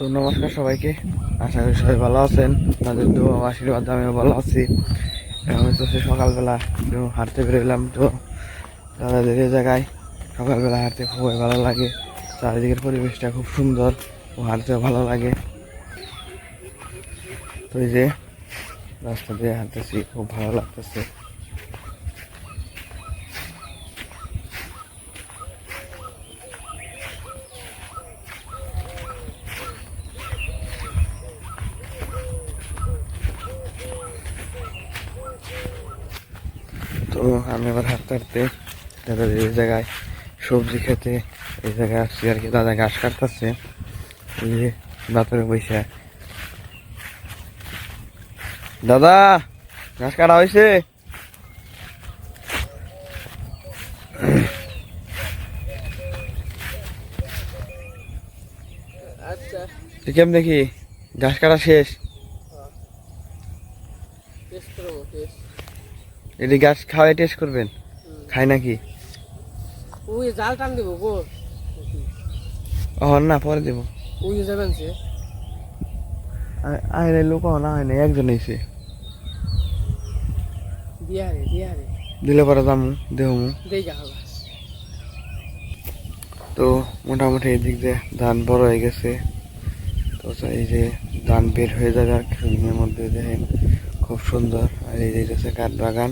তো নমস্কার সবাইকে। আশা করি সবাই ভালো আছেন। আপনাদের তো আশীর্বাদ আমিও ভালো আছি। আমি তো হচ্ছে সকালবেলা একটু হাঁটতে বেরোলাম তো। দাদাদের জায়গায় সকালবেলা হাঁটতে খুবই ভালো লাগে। চারিদিকের পরিবেশটা খুব সুন্দর ও হাঁটতেও ভালো লাগে। তো এই যে রাস্তা দিয়ে হাঁটতেছি, খুব ভালো লাগতেছে। তো আমি আবার হাঁটতে হাঁটতে দাদাদের এই জায়গায় সবজি খেতে, এই জায়গায় আসছি আর কি। দাদা ঘাস কাটতেছে। এই যে বৈশা। দাদা, ঘাস কাটা হয়েছে কেমন দেখি ঘাস কাটা শেষ? টেস্ট এটি ঘাস খাওয়াই টেস্ট করবেন? খাই নাকি? ওই জাল টান দিব গো। ও না পরে দেবো। ওই যাবেন সে আয় লোক না হয় না একজন এসে বিহারে বিহারে দিলে পরে দাম দেহমু। দেই যা তো মোটামুটি এদিক দিয়ে ধান বড় হয়ে গেছে। তো এই যে ধান বের হয়ে যাবে আর কিছুদিনের মধ্যে দেখেন খুব সুন্দর। আর এই যে কাঠ বাগান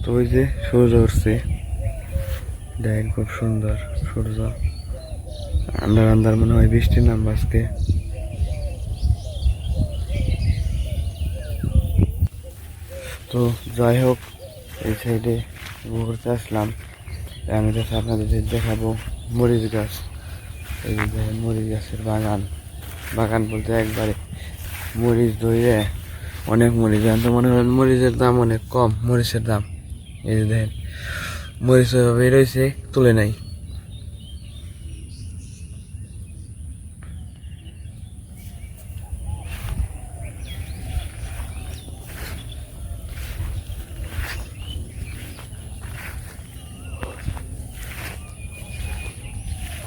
তো ওই যে সূর্য উঠছে। দেখেন খুব সুন্দর সূর্য। আন্দার আন্দার মনে হয় বৃষ্টি নাম আজকে। তো যাই হোক, এই সাইডে ঘুরতে আসলাম। আমি তো আপনাদের দেখাবো মরিচ গাছ। এই দেখেন মরিচ গাছের বাগান। বাগান বলতে একবারে মরিচ ধরে অনেক মরিচ। তো মনে করেন মরিচের দাম অনেক কম, মরিচের দাম। এই যে দেখেন, মরিচ ওইভাবে রয়েছে তুলে নাই।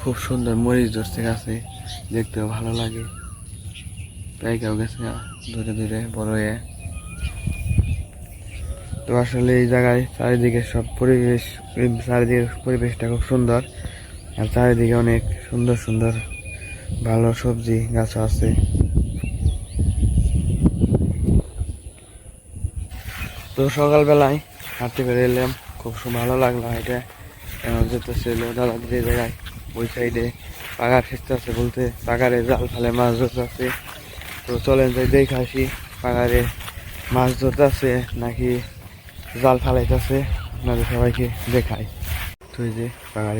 খুব সুন্দর মরিচ ধরছে গাছে, দেখতেও ভালো লাগে। তাই কেউ গেছে ধীরে ধীরে বড় হয়ে। তো আসলে এই জায়গায় চারিদিকে সব পরিবেশ, এই চারিদিকের পরিবেশটা খুব সুন্দর। আর চারিদিকে অনেক সুন্দর সুন্দর ভালো সবজি গাছ আছে। তো সকালবেলায় হাঁটতে বের এলাম খুব ভালো লাগল এটা যেতে ছিল দাদাদের এই জায়গায়, ওই সাইডে পাগার খেতে আছে বলতে পাগারে জাল ফেলে মাছ ধরতে আছে। তো চলেন যাই, দেখে আসি পাগারে মাছ ধরতে আছে, নাকি জাল ফালাইতেছে। আপনাদের সবাইকে দেখাই। তো এই যে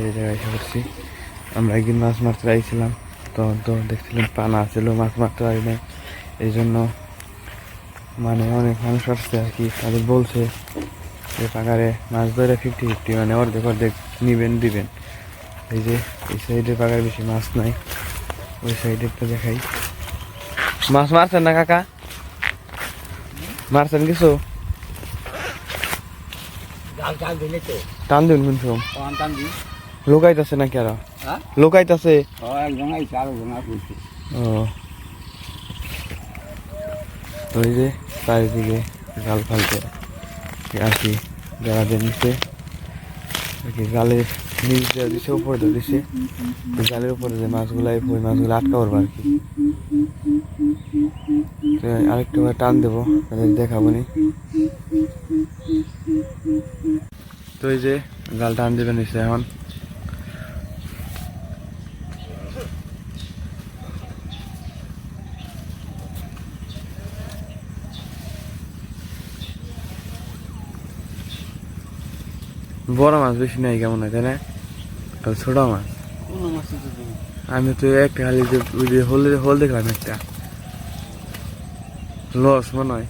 এই জায়গায় করছি আমরা একদিন মাছ মারতে আইছিলাম। তখন তো দেখছিলাম পানা ছিল মাছ মারতে পারি না এই জন্য মানে অনেক মানুষ আসছে আর কি। তাদের বলছে যে পাগারে মাছ ধরে ফিফটি ফিফটি মানে অর্ধেক অর্ধেক নিবেন, দিবেন। এই যে এই সাইডে পাগার বেশি মাছ নাই। ওই সাইডে তো দেখাই। মাছ মারছেন না কাকা? মারছেন কিছু? টান দিন টান লোকাইতেছে নাকি আর? হ্যাঁ লোকাইতেছে? ও একজন আইছে আরও জন আসছে ও। যে চারিদিকে জাল ফালতে আসি যারা জেনেছে নিচে আর কি জালের নিচ দিছে, উপরে দিয়ে দিছে। জালের উপরে যে মাছগুলো মাছগুলো আটকা পড়ব আর কি। আরেকটু টান দেবো তাদের দেখাবো নি। তো এই যে জাল টান দেবে নিচে এখন। বড় মাছ বেশি নাই, কেমন হয়, তাই না? ছোট মাছ আমি তো একটা খালি যে হল দেখলাম একটা। লস মনে হয়।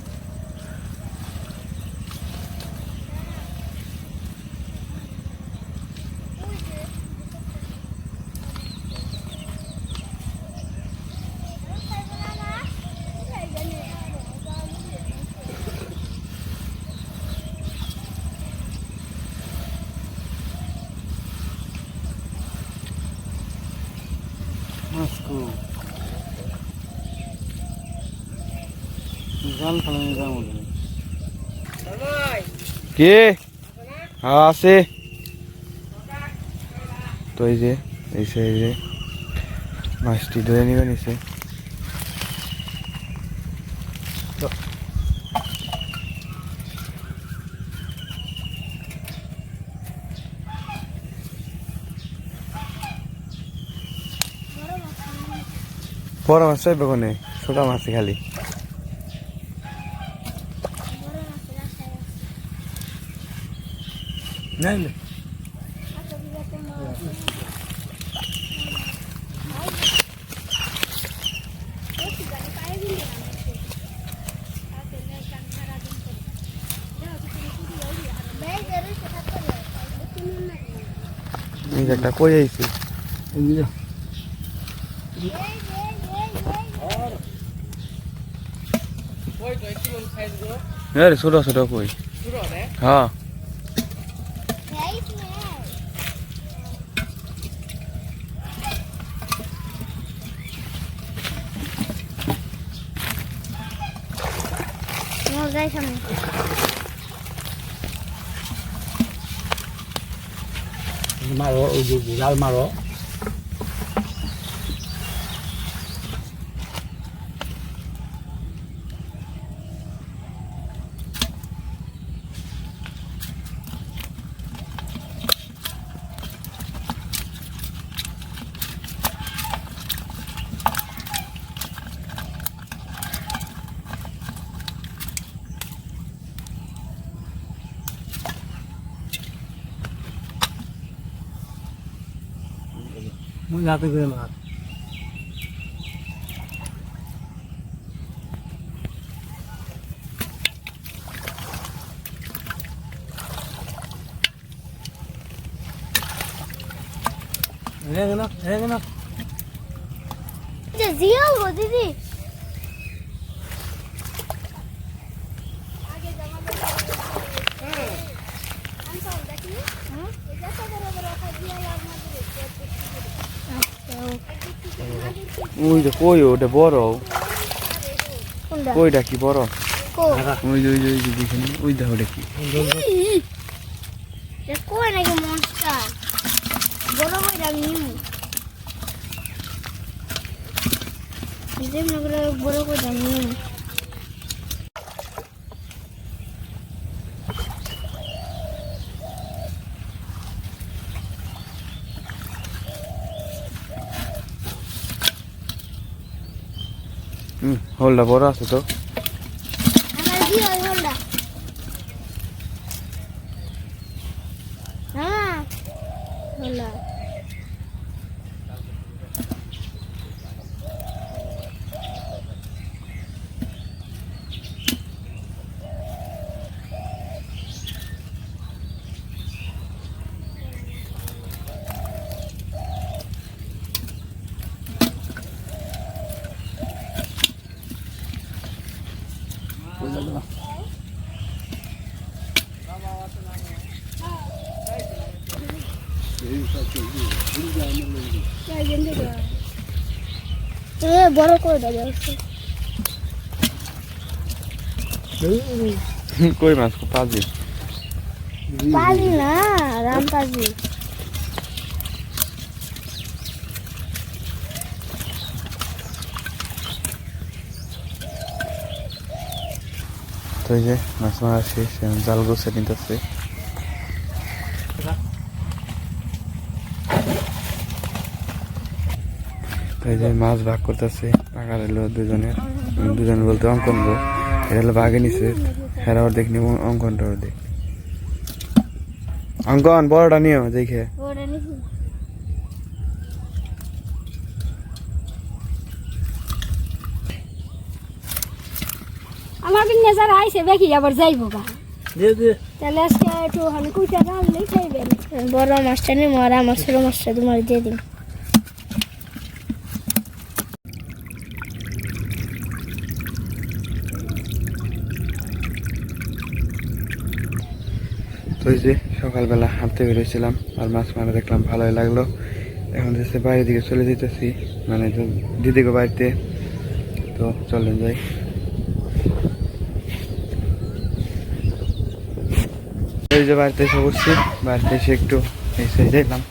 কে? হ্যাঁ আছে। তো এই যে এই এই যে মাছটি ধরে নিবে নিছে বড় মাছ চাইবে কোনে? ছোট মাছ খালি। নাই না এই যে একটা কই আইছে এগুলো হ্যাঁ রে ছোট ছোট কই হ্যাঁ মারো ওই যে জাল মারো মুই হাতে করে মাছ রেগে না রেগে না দিদি। ওই যে কই ওটা বড়। কইটা কি বড়? ওই যে ওই যে ওই যে দেখেন ওই দেখো ওটা কি। কই নাকি মনস্টার বড় কই রাখ নিমু। যেমন বড় কই রাখ নিমু। Oh, Colabora, se to. বড় করে দাও যাচ্ছে কই মাছ পাজি পাজি না রাম পাজি তো এই যে মাছ মারা শেষ এখন জাল গোছে নিতেছে এই যে মাছ ভাগ করতেছে টাকা দিল দুজনের দুজন বলতে অঙ্কন গো এটা হলো বাঘে নিছে হেরা অর্ধেক নিব অঙ্কনটা অর্ধেক। অঙ্কন বড়টা নিও দেখে। আমার যারা আইসে দেখি আবার যাইবো গা। দে দে। তাহলে আজকে একটু হানি কুইটা রাখলেই খাইবেন। বড় মাছটা নিয়ে আমার ছোট মাছটা তোমার দিয়ে দিন তো এই যে সকালবেলা হাঁটতে বেরিয়েছিলাম আর মাছ মারা দেখলাম ভালোই লাগল। এখন যাচ্ছে বাইরের দিকে চলে যেতেছি মানে তো দিদিকে বাড়িতে। তো চলেন যাই। এই যে বাড়িতে এসে বসছি বাড়িতে এসে একটু এসে দেখলাম।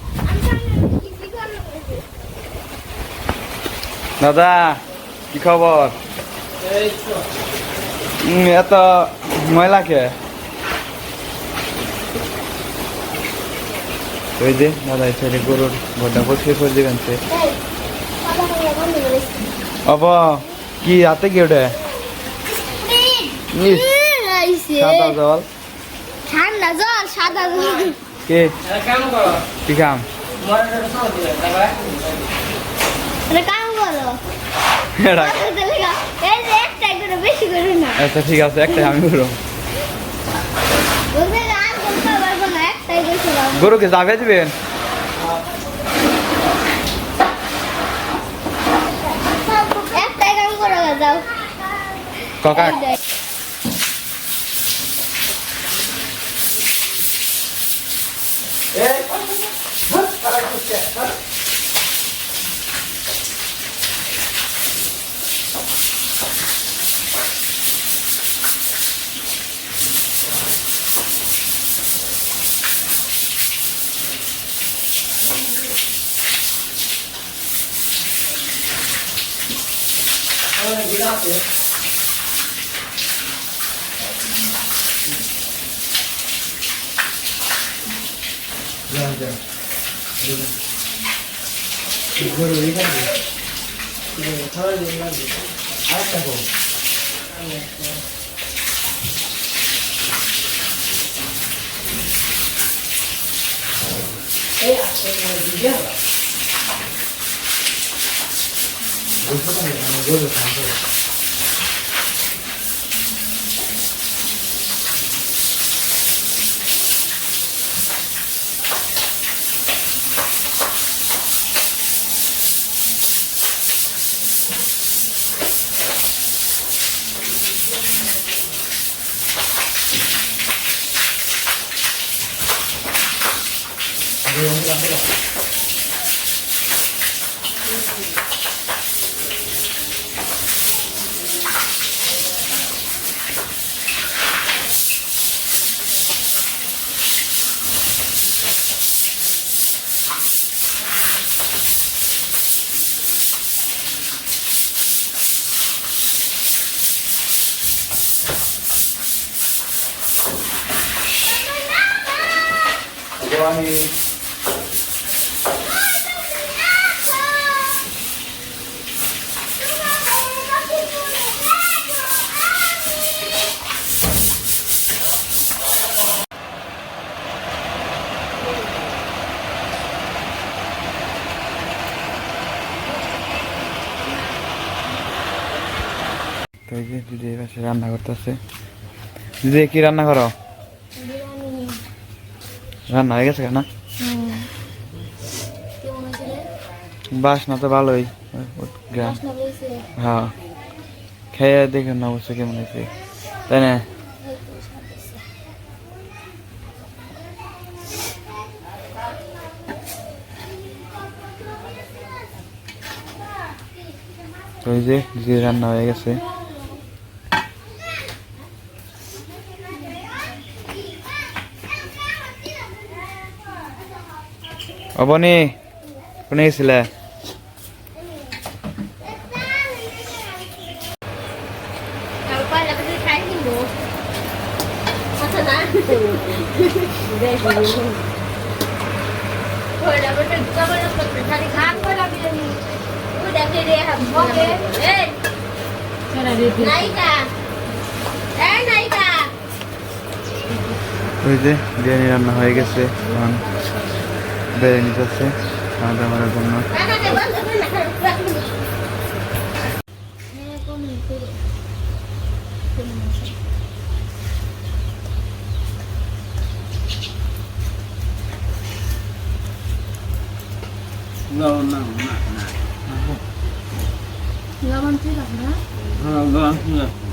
দাদা কি খবর? এত ময়লা ওই যে দাদা সাইডে গরুর ঘরটা পরিষ্কার করে দিবেন সে অব কি হাতে কি ওটা? সাদা জল। ঠান্ডা জল সাদা জল। কে? কি কাম এটা কাম করো। এটা- কত লেখা এই যে একটা করে বেশি করে না। আচ্ছা ঠিক আছে একটা আমি করো গরুকে জাফিয়া দিবেন কাকা এই 하고 그런데 이거를 왜 가지? 이거 차라리 왜 가지? 알았다고 에? 이거 이겨? 못 사가면 이거를 담고 তো এই যে দিদি এই পাশে রান্না করতেছে। দিদি কি রান্না করো? রান্না হয়ে গেছে না বাসনা তো ভালোই। হ্যাঁ। খেয়ে দেখুন না অবশ্যই কেমন হয়েছে। তাই না? তো এই যে রান্না হয়ে গেছে। অবনি কোনে গেছিলে? ওই যে রান্না হয়ে গেছে বেড়ে নিতেছে খাওয়া দাওয়ার জন্য। লবণ না না। লবণ ঠিক আছে না? হ্যাঁ লবণ ঠিক আছে।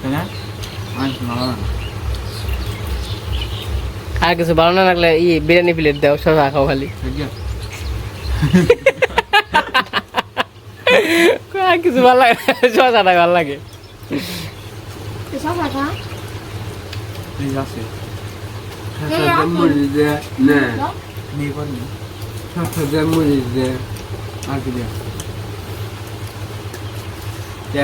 তাই না আর কিছু ভালো না লাগলে ই বিরিয়ানি প্লেট দাও শশা খাও খালি। আর কিছু ভালো লাগে না, শশাটা ভালো লাগে। সব খা। ঠিক আছে শশাতে মরিচ দে না নিয়ে পারি শশাতে মরিচ দে আর কি দে তো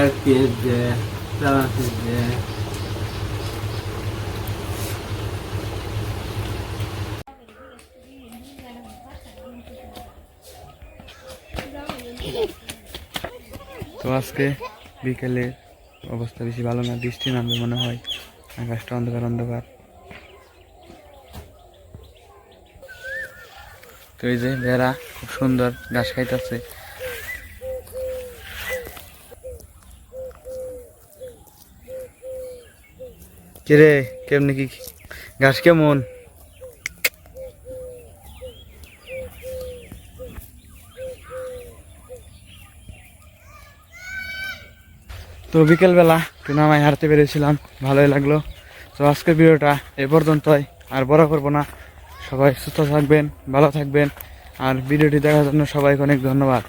আজকে বিকেলে অবস্থা বেশি ভালো না, বৃষ্টি নামবে মনে হয়। আকাশটা অন্ধকার অন্ধকার। তো এই যে বেড়া খুব সুন্দর, ঘাস খাইতেছে। কিরে, কেমনি কি ঘাস কেমন? তো বিকেলবেলা একটু নামায় হাঁটতে পেরেছিলাম, ভালোই লাগল। তো আজকের ভিডিওটা এ পর্যন্তই, আর বড় করব না। সবাই সুস্থ থাকবেন, ভালো থাকবেন, আর ভিডিওটি দেখার জন্য সবাইকে অনেক ধন্যবাদ।